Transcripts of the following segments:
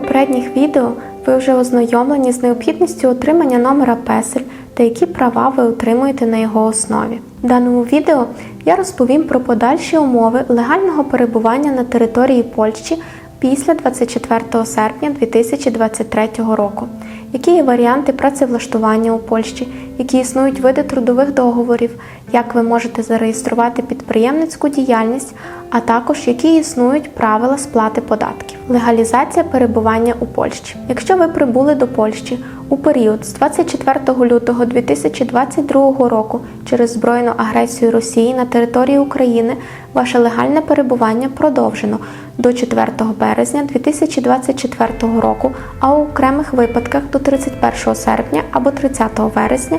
попередніх відео ви вже ознайомлені з необхідністю отримання номера песель та які права ви отримуєте на його основі. В даному відео я розповім про подальші умови легального перебування на території Польщі після 24 серпня 2023 року. Які є варіанти працевлаштування у Польщі, які існують види трудових договорів, як ви можете зареєструвати підприємницьку діяльність, а також які існують правила сплати податків. Легалізація перебування у Польщі. Якщо ви прибули до Польщі у період з 24 лютого 2022 року через збройну агресію Росії на території України, ваше легальне перебування продовжено до 4 березня 2024 року, а у окремих випадках до 31 серпня або 30 вересня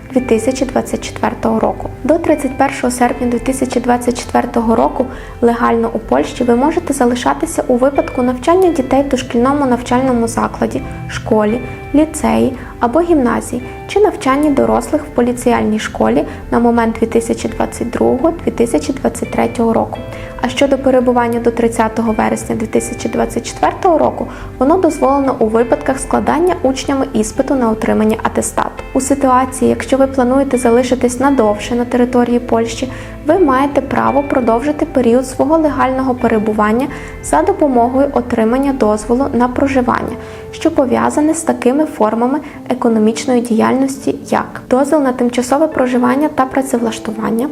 2024 року. До 31 серпня 2024 року легально у Польщі ви можете залишатися у випадку навчання дітей в дошкільному навчальному закладі, школі, ліцеї або гімназії чи навчанні дорослих в поліціяльній школі на момент 2022-2023 року. А щодо перебування до 30 вересня 2024 року, воно дозволено у випадках складання учнями іспиту на отримання атестату. У ситуації, якщо ви плануєте залишитись надовше на території Польщі, ви маєте право продовжити період свого легального перебування за допомогою отримання дозволу на проживання, що пов'язане з такими формами економічної діяльності, як дозвіл на тимчасове проживання та працевлаштування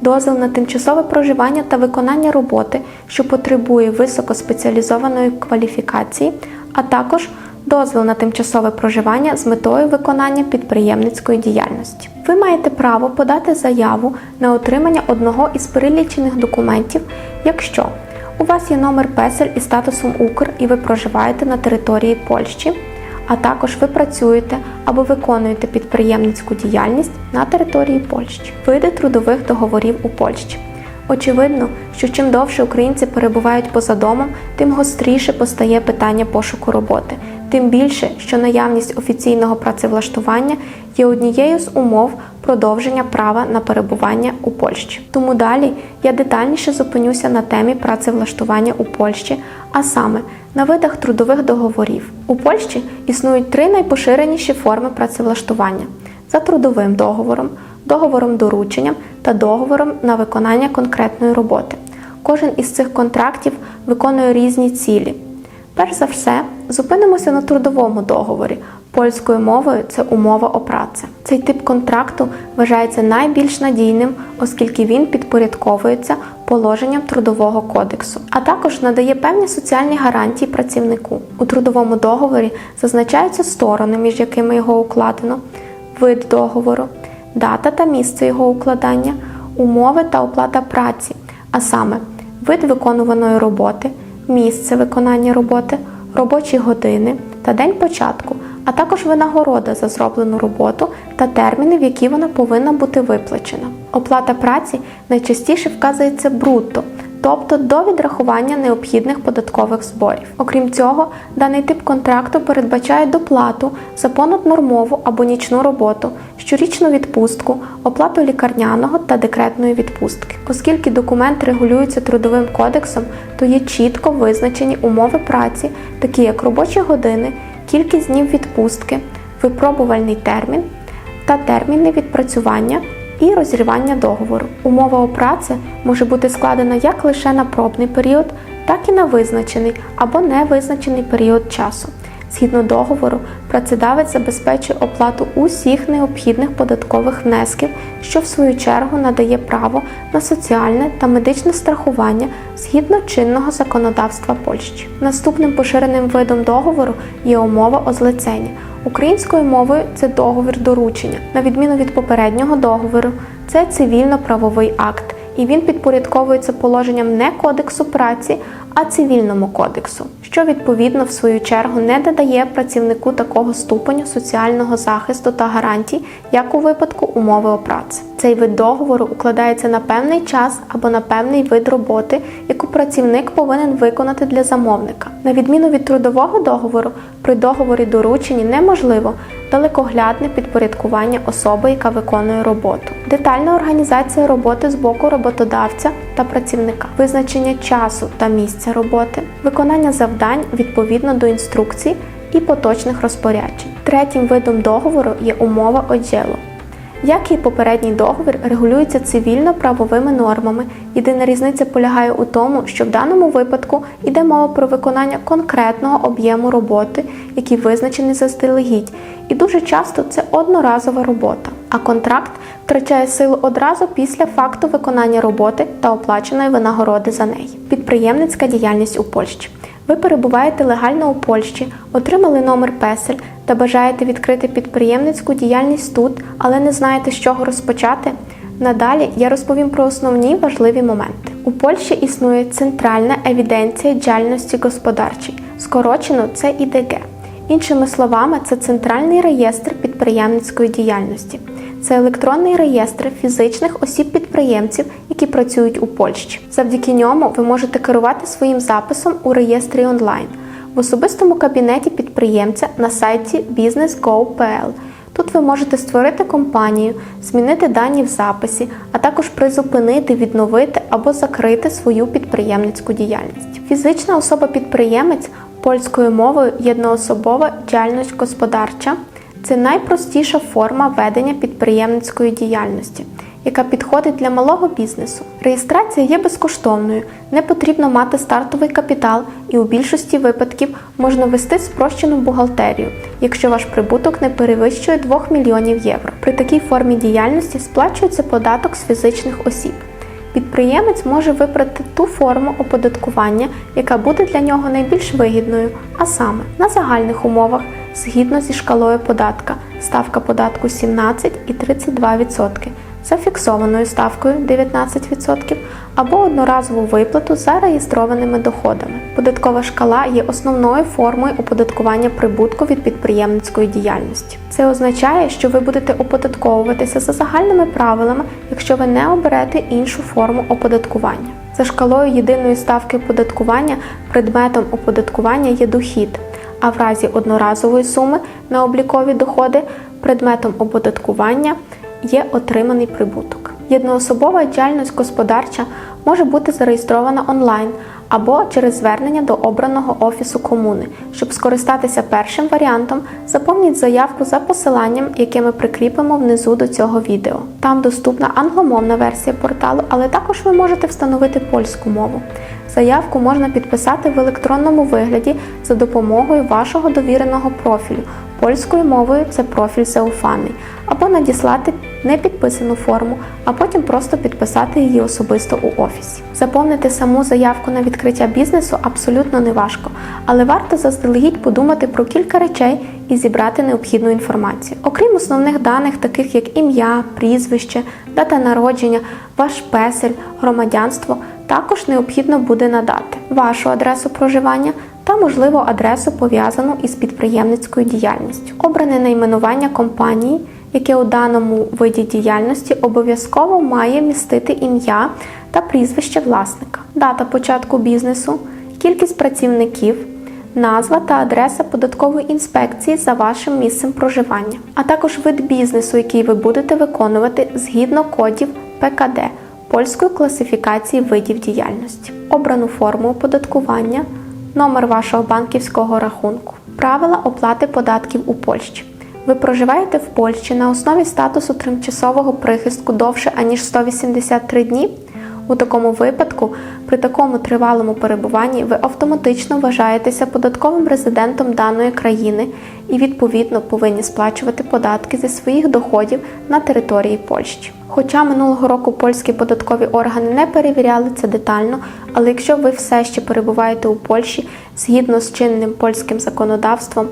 дозвіл на тимчасове проживання та виконання роботи, що потребує високоспеціалізованої кваліфікації, а також дозвіл на тимчасове проживання з метою виконання підприємницької діяльності. Ви маєте право подати заяву на отримання одного із перелічених документів, якщо у вас є номер песель із статусом Укр і ви проживаєте на території Польщі а також ви працюєте або виконуєте підприємницьку діяльність на території Польщі. Види трудових договорів у Польщі. Очевидно, що чим довше українці перебувають поза домом, тим гостріше постає питання пошуку роботи, тим більше, що наявність офіційного працевлаштування є однією з умов продовження права на перебування у Польщі. Тому далі я детальніше зупинюся на темі працевлаштування у Польщі, а саме на видах трудових договорів. У Польщі існують три найпоширеніші форми працевлаштування за трудовим договором, договором дорученням та договором на виконання конкретної роботи. Кожен із цих контрактів виконує різні цілі. Перш за все, зупинимося на трудовому договорі. Польською мовою це умова о праці. Цей тип контракту вважається найбільш надійним, оскільки він підпорядковується положенням трудового кодексу, а також надає певні соціальні гарантії працівнику. У трудовому договорі зазначаються сторони, між якими його укладено, вид договору, дата та місце його укладання, умови та оплата праці, а саме вид виконуваної роботи, місце виконання роботи, робочі години та день початку, а також винагорода за зроблену роботу та терміни, в які вона повинна бути виплачена. Оплата праці найчастіше вказується брутто, тобто до відрахування необхідних податкових зборів. Окрім цього, даний тип контракту передбачає доплату за понаднормову або нічну роботу, щорічну відпустку, оплату лікарняного та декретної відпустки. Оскільки документ регулюється трудовим кодексом, то є чітко визначені умови праці, такі як робочі години, кількість днів відпустки, випробувальний термін та терміни відпрацювання і розірвання договору. Умова о праці може бути складена як лише на пробний період, так і на визначений або невизначений період часу. Згідно договору, працедавець забезпечує оплату усіх необхідних податкових внесків, що в свою чергу надає право на соціальне та медичне страхування згідно чинного законодавства Польщі. Наступним поширеним видом договору є умова о злиценні. Українською мовою це договір доручення. На відміну від попереднього договору, це цивільно-правовий акт, і він підпорядковується положенням не кодексу праці, а цивільному кодексу, що відповідно в свою чергу не додає працівнику такого ступеню соціального захисту та гарантій, як у випадку умови о праці. Цей вид договору укладається на певний час або на певний вид роботи, яку працівник повинен виконати для замовника. На відміну від трудового договору, при договорі дорученні неможливо далекоглядне підпорядкування особи, яка виконує роботу, детальна організація роботи з боку роботодавця та працівника, визначення часу та місця роботи, виконання завдань відповідно до інструкцій і поточних розпоряджень. Третім видом договору є умова оділу. Як і попередній договір, регулюється цивільно-правовими нормами. Єдина різниця полягає у тому, що в даному випадку йде мова про виконання конкретного об'єму роботи, який визначений заздалегідь, і дуже часто це одноразова робота. А контракт втрачає силу одразу після факту виконання роботи та оплаченої винагороди за неї. Підприємницька діяльність у Польщі. Ви перебуваєте легально у Польщі, отримали номер песель та бажаєте відкрити підприємницьку діяльність тут, але не знаєте, з чого розпочати. Надалі я розповім про основні важливі моменти. У Польщі існує центральна евіденція діяльності господарчої, скорочено це ІДГ. Іншими словами, це центральний реєстр підприємницької діяльності. Це електронний реєстр фізичних осіб-підприємців, які працюють у Польщі. Завдяки ньому ви можете керувати своїм записом у реєстрі онлайн в особистому кабінеті підприємця на сайті business.go.pl. Тут ви можете створити компанію, змінити дані в записі, а також призупинити, відновити або закрити свою підприємницьку діяльність. Фізична особа-підприємець польською мовою єдноособова діяльність господарча це найпростіша форма ведення підприємницької діяльності, яка підходить для малого бізнесу. Реєстрація є безкоштовною, не потрібно мати стартовий капітал, і у більшості випадків можна вести спрощену бухгалтерію, якщо ваш прибуток не перевищує 2 мільйонів євро. При такій формі діяльності сплачується податок з фізичних осіб. Підприємець може вибрати ту форму оподаткування, яка буде для нього найбільш вигідною, а саме на загальних умовах згідно зі шкалою податка, ставка податку 17 і 32%, за фіксованою ставкою 19% або одноразову виплату за реєстрованими доходами. Податкова шкала є основною формою оподаткування прибутку від підприємницької діяльності. Це означає, що ви будете оподатковуватися за загальними правилами, якщо ви не оберете іншу форму оподаткування. За шкалою єдиної ставки оподаткування предметом оподаткування є дохід, а в разі одноразової суми на облікові доходи предметом оподаткування є отриманий прибуток. Єдноособова діяльність господарча може бути зареєстрована онлайн або через звернення до обраного офісу комуни. Щоб скористатися першим варіантом, заповніть заявку за посиланням, яке ми прикріпимо внизу до цього відео. Там доступна англомовна версія порталу, але також ви можете встановити польську мову. Заявку можна підписати в електронному вигляді за допомогою вашого довіреного профілю. Польською мовою це профіль зауфаний, або надіслати непідписану форму, а потім просто підписати її особисто у офісі. Заповнити саму заявку на відкриття бізнесу абсолютно не важко, але варто заздалегідь подумати про кілька речей і зібрати необхідну інформацію. Окрім основних даних, таких як ім'я, прізвище, дата народження, ваш песель, громадянство, також необхідно буде надати вашу адресу проживання та, можливо, адресу пов'язану із підприємницькою діяльністю. Обране найменування компанії, яке у даному виді діяльності обов'язково має містити ім'я та прізвище власника, дата початку бізнесу, кількість працівників. Назва та адреса податкової інспекції за вашим місцем проживання, а також вид бізнесу, який ви будете виконувати згідно кодів ПКД польської класифікації видів діяльності, обрану форму оподаткування, номер вашого банківського рахунку, правила оплати податків у Польщі. Ви проживаєте в Польщі на основі статусу тимчасового прихистку довше аніж 183 дні. У такому випадку, при такому тривалому перебуванні, ви автоматично вважаєтеся податковим резидентом даної країни і відповідно повинні сплачувати податки зі своїх доходів на території Польщі. Хоча минулого року польські податкові органи не перевіряли це детально, але якщо ви все ще перебуваєте у Польщі згідно з чинним польським законодавством,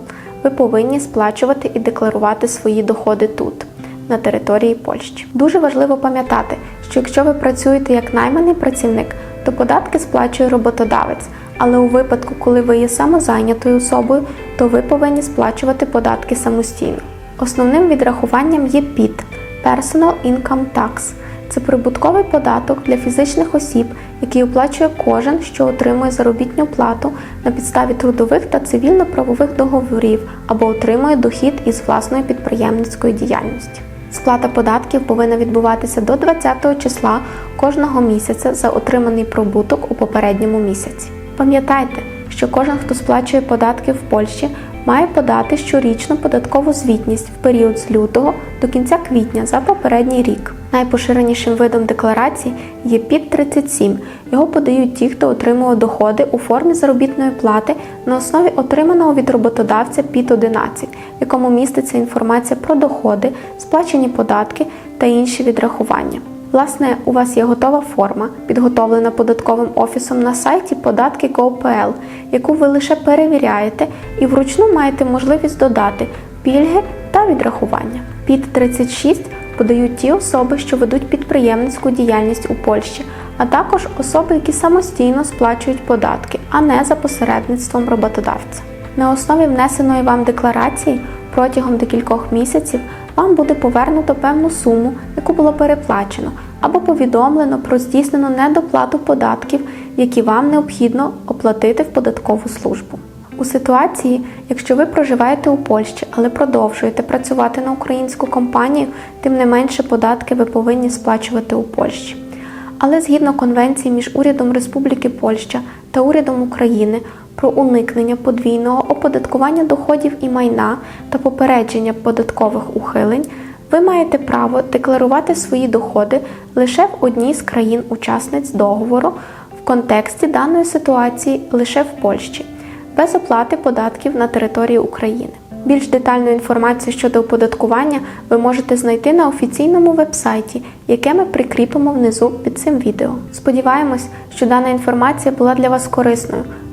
ви повинні сплачувати і декларувати свої доходи тут на території Польщі. Дуже важливо пам'ятати, що якщо ви працюєте як найманий працівник, то податки сплачує роботодавець. Але у випадку, коли ви є самозайнятою особою, то ви повинні сплачувати податки самостійно. Основним відрахуванням є ПІТ Personal Income Tax це прибутковий податок для фізичних осіб, який оплачує кожен, що отримує заробітну плату на підставі трудових та цивільно-правових договорів або отримує дохід із власної підприємницької діяльності. Сплата податків повинна відбуватися до 20 числа кожного місяця за отриманий прибуток у попередньому місяці. Пам'ятайте, що кожен, хто сплачує податки в Польщі, має подати щорічну податкову звітність в період з лютого до кінця квітня за попередній рік. Найпоширенішим видом декларації є ПІД 37. Його подають ті, хто отримував доходи у формі заробітної плати на основі отриманого від роботодавця ПІД 11, в якому міститься інформація про доходи, сплачені податки та інші відрахування. Власне, у вас є готова форма, підготовлена податковим офісом на сайті податки податки.gov.pl, яку ви лише перевіряєте і вручну маєте можливість додати пільги та відрахування. Під 36 подають ті особи, що ведуть підприємницьку діяльність у Польщі, а також особи, які самостійно сплачують податки, а не за посередництвом роботодавця. На основі внесеної вам декларації протягом декількох місяців вам буде повернуто певну суму, яку було переплачено, або повідомлено про здійснену недоплату податків, які вам необхідно оплатити в податкову службу. У ситуації, якщо ви проживаєте у Польщі, але продовжуєте працювати на українську компанію, тим не менше податки ви повинні сплачувати у Польщі. Але згідно конвенції між урядом Республіки Польща та урядом України про уникнення подвійного оподаткування доходів і майна та попередження податкових ухилень, ви маєте право декларувати свої доходи лише в одній з країн-учасниць договору в контексті даної ситуації лише в Польщі, без оплати податків на території України. Більш детальну інформацію щодо оподаткування ви можете знайти на офіційному вебсайті, яке ми прикріпимо внизу під цим відео. Сподіваємось, що дана інформація була для вас корисною.